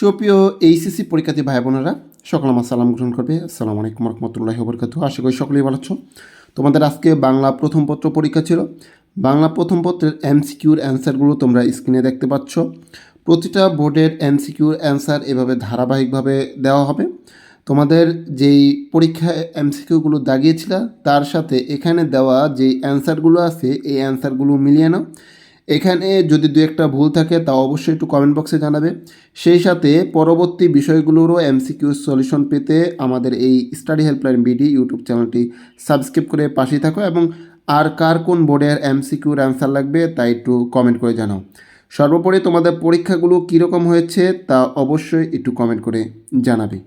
সুপ্রিয় এইচএসসি পরীক্ষার্থী ভাই বোনেরা, সকল আমার সালাম গ্রহণ করবে। আসসালামু আলাইকুম রহমতুল্লাহি বরকাত আশা করি সকলেই ভালো আছো। তোমাদের আজকে বাংলা প্রথম পত্র পরীক্ষা ছিল। বাংলা প্রথম পত্রের এমসিকিউর অ্যান্সারগুলো তোমরা স্ক্রিনে দেখতে পাচ্ছ। প্রতিটা বোর্ডের এমসিকিউর অ্যান্সার এভাবে ধারাবাহিকভাবে দেওয়া হবে। তোমাদের যেই পরীক্ষায় এমসিকিউগুলো দাগিয়েছিল, তার সাথে এখানে দেওয়া যে অ্যান্সারগুলো আছে, এই অ্যান্সারগুলো মিলিয়ে নাও। এখানে যদি দু একটা ভুল থাকে তা অবশ্যই একটু কমেন্ট বক্সে জানাবে। সেই সাথে পরবর্তী বিষয়গুলোরও এমসিকিউ সলিউশন পেতে আমাদের এই স্টাডি হেল্পলাইন বিডি ইউটিউব চ্যানেলটি সাবস্ক্রাইব করে পাশেই থাকো এবং আর কার কোন বোর্ডের এমসিকিউর অ্যান্সার লাগবে তা একটু কমেন্ট করে জানাও। সর্বোপরি তোমাদের পরীক্ষাগুলো কীরকম হয়েছে তা অবশ্যই একটু কমেন্ট করে জানাবে।